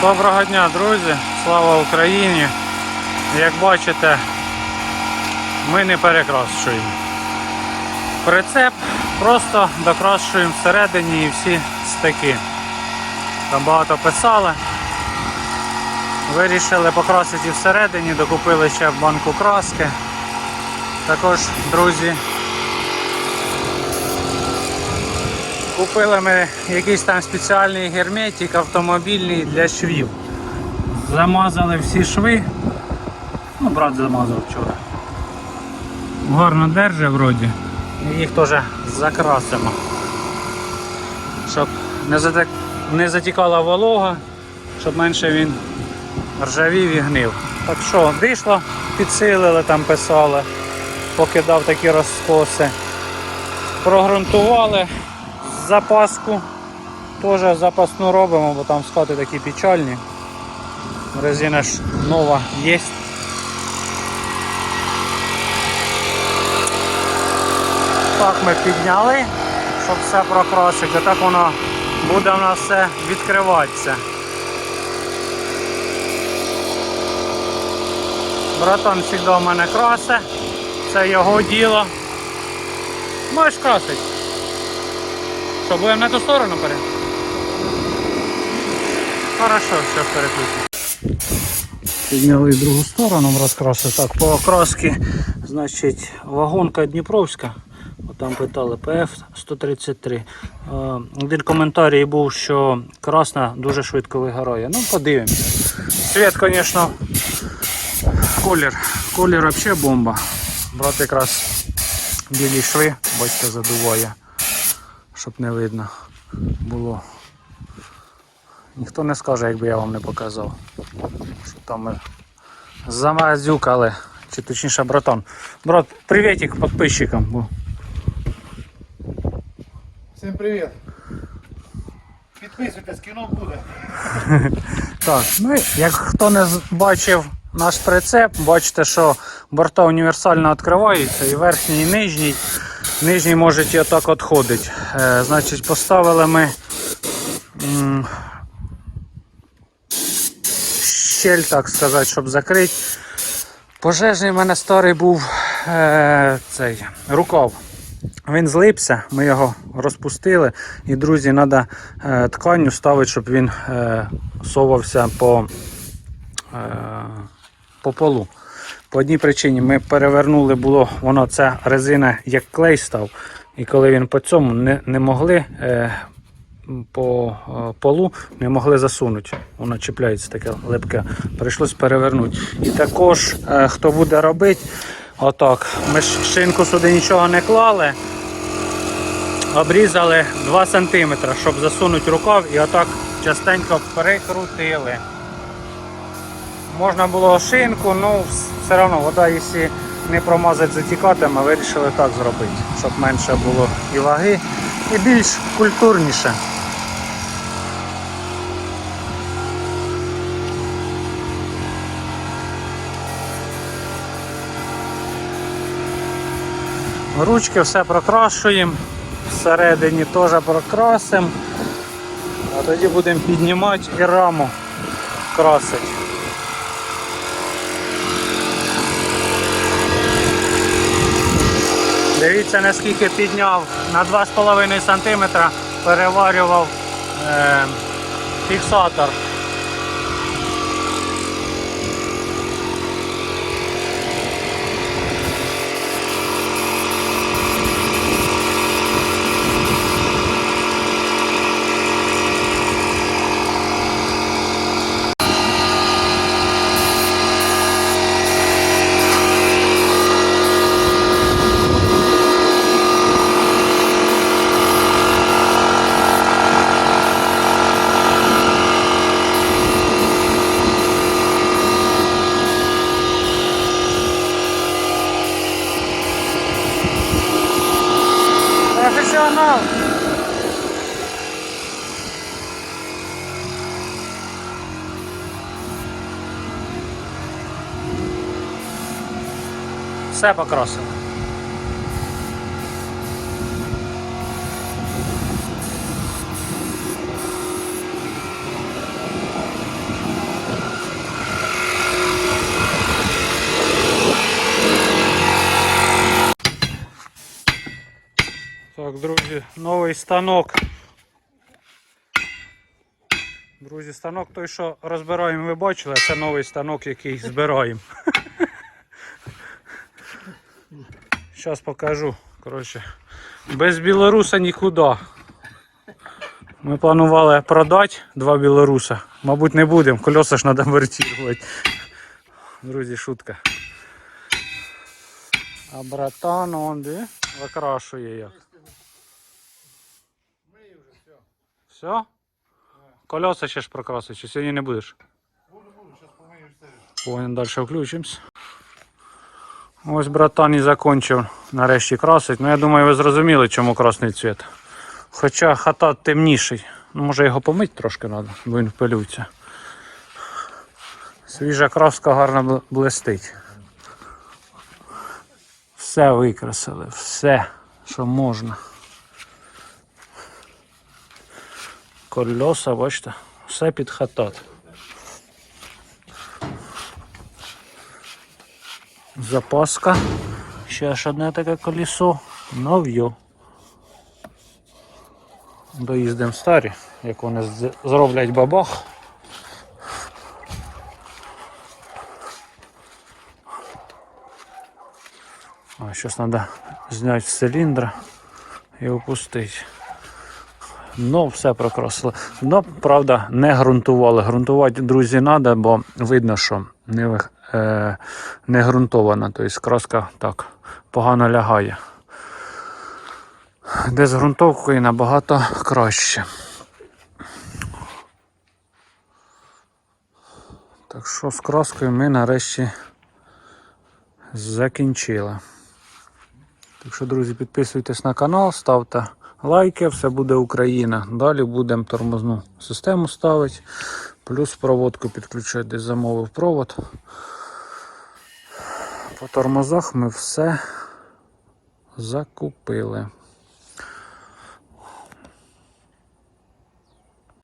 Доброго дня, друзі! Слава Україні! Як бачите, ми не перекрашуємо. Прицеп просто докрашуємо всередині і всі стики. Там багато писали. Вирішили покрасити всередині, докупили ще банку краски. Також, друзі, Купили ми якийсь там спеціальний герметик автомобільний для швів. Замазали всі шви. Ну, брат замазав вчора. Гарно держи вроді. І Їх теж закрасимо. Щоб не, затек... не затікала волога, щоб менше він ржавів і гнив. Так що, вийшло, підсилили, там писали, покидав такі розкоси. Прогрунтували запаску. Теж запасну робимо, бо там скати такі печальні. Резина ж нова є. Так ми підняли, щоб все прокрасити, так воно буде в нас все відкриватися. Братан завжди в мене красе, це його діло. Можеш красити. Що, будемо на ту сторону перейти? Хорошо, все переключимо. Підняли другу сторону розкрасили. Так, по окраски, значить, вагонка Дніпровська. Там питали ПФ 133. Е, Один коментарій був, що красна дуже швидко вигорає. Ну, подивимося. Світ, звісно, колір. Колір взагалі бомба. Брат якраз білі шви, бачите, задуває щоб не видно було. Ніхто не скаже, якби я вам не показав. Що там ми замазюкали. Чи точніше братан. Брат, приветик підписчикам. Всім привіт! Підписуйтесь, кіно буде. Так, ну як хто не бачив наш прицеп, бачите, що борта універсально відкриваються і верхній, і нижній. Нижній може і отак відходить. Е, значить, поставили ми щель, так сказати, щоб закрити. Пожежний в мене старий був е, цей рукав. Він злипся, ми його розпустили. І, друзі, треба е, тканню ставити, щоб він е, совався по, е, по полу. По одній причині ми перевернули, було воно ця резина як клей став. І коли він по цьому не, не могли е, по е, полу не могли засунути. Воно чіпляється таке липке. Прийшлось перевернути. І також, е, хто буде робити, отак. Ми шинку сюди нічого не клали. Обрізали 2 см, щоб засунути рукав і отак частенько прикрутили. Можна було шинку, ну все одно вода, якщо не промазать затікати, ми вирішили так зробити, щоб менше було і ваги, і більш культурніше. Ручки все прокрашуємо, всередині теж прокрасимо, а тоді будемо піднімати і раму красити. Дивіться наскільки підняв на 2,5 см переварював е, фіксатор. Професіонал! Все покрасили. Новий станок. Друзі, станок той, що розбираємо, ви бачили, це новий станок, який збираємо. Зараз покажу. Коротше, без білоруса нікуди. Ми планували продати два білоруса. Мабуть, не будемо, колеса ж треба вертувати. Друзі, шутка. А братан, он де викрашує як. Все? Колеса ще ж прокрасить, чи сьогодні не будеш? Буду, буду, зараз помию все. Повинен далі включимось. Ось братан і закінчив нарешті красить. Ну я думаю, ви зрозуміли, чому красний цвіт. Хоча хата темніший. Ну, може його помити трошки треба, бо він пилюється. Свіжа краска гарно бл- блистить. Все викрасили, все, що можна. Кольоса, бачите, все під хатат. Запаска. Ще ж одне таке колесо. Нов'ю. Доїздимо старі, як вони зроблять бабах. А зараз треба зняти з циліндра і опустити. Ну, все прокрасили. Ну, правда, не ґрунтували. Грунтувати, друзі, треба, бо видно, що не, е, не ґрунтована. Тобто краска так погано лягає. Де з ґрунтовкою набагато краще. Так що з краскою ми нарешті закінчили. Так що, друзі, підписуйтесь на канал, ставте лайки, все буде Україна. Далі будемо тормозну систему ставити, плюс проводку підключати, замовив провод. По тормозах ми все закупили.